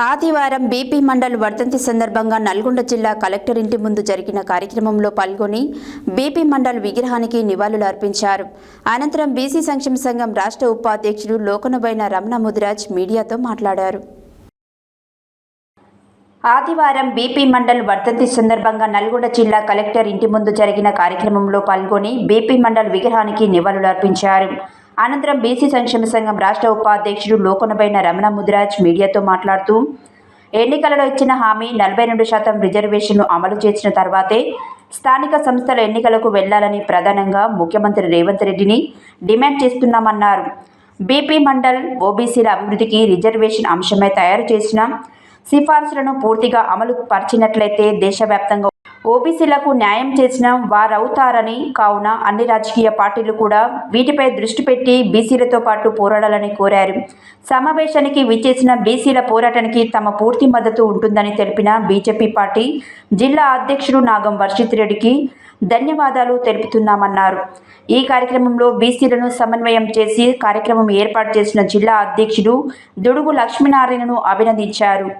ఆదివారం బీపీ మండల్ వర్ధంతి సందర్భంగా నల్గొండ జిల్లా కలెక్టర్ ఇంటి ముందు జరిగిన కార్యక్రమంలో పాల్గొని బీపీ మండల్ విగ్రహానికి నివాళులు అర్పించారు. అనంతరం బీసీ సంక్షేమ సంఘం రాష్ట్ర ఉపాధ్యక్షుడు లోకనబైన రమణ ముదిరాజ్ మీడియాతో మాట్లాడారు. ఆదివారం బీపీ మండల్ వర్ధంతి సందర్భంగా నల్గొండ జిల్లా కలెక్టర్ ఇంటి ముందు జరిగిన కార్యక్రమంలో పాల్గొని బీపీ మండల్ విగ్రహానికి నివాళులు అర్పించారు. అనంతరం బీసీ సంక్షేమ సంఘం రాష్ట్ర ఉపాధ్యక్షుడు లోకొనబైన రమణ ముదిరాజ్ మీడియాతో మాట్లాడుతూ ఎన్నికలలో ఇచ్చిన హామీ నలభై రెండు శాతం రిజర్వేషన్ను అమలు చేసిన తర్వాతే స్థానిక సంస్థల ఎన్నికలకు వెళ్ళాలని ప్రధానంగా ముఖ్యమంత్రి రేవంత్ రెడ్డిని డిమాండ్ చేస్తున్నామన్నారు. బీపీ మండల్ ఓబీసీల అభివృద్ధికి రిజర్వేషన్ అంశమై తయారు చేసిన సిఫార్సులను పూర్తిగా అమలు పరిచినట్లయితే దేశవ్యాప్తంగా ఓబీసీలకు న్యాయం చేసిన వారవుతారని కావున అన్ని రాజకీయ పార్టీలు కూడా వీటిపై దృష్టి పెట్టి బీసీలతో పాటు పోరాడాలని కోరారు. సమావేశానికి విచ్చేసిన బీసీల పోరాటానికి తమ పూర్తి మద్దతు ఉంటుందని తెలిపిన బీజేపీ పార్టీ జిల్లా అధ్యక్షుడు నాగం వర్షిత్ రెడ్డికి ధన్యవాదాలు తెలుపుతున్నామన్నారు. ఈ కార్యక్రమంలో బీసీలను సమన్వయం చేసి కార్యక్రమం ఏర్పాటు చేసిన జిల్లా అధ్యక్షుడు దుడుగు లక్ష్మీనారాయణను అభినందించారు.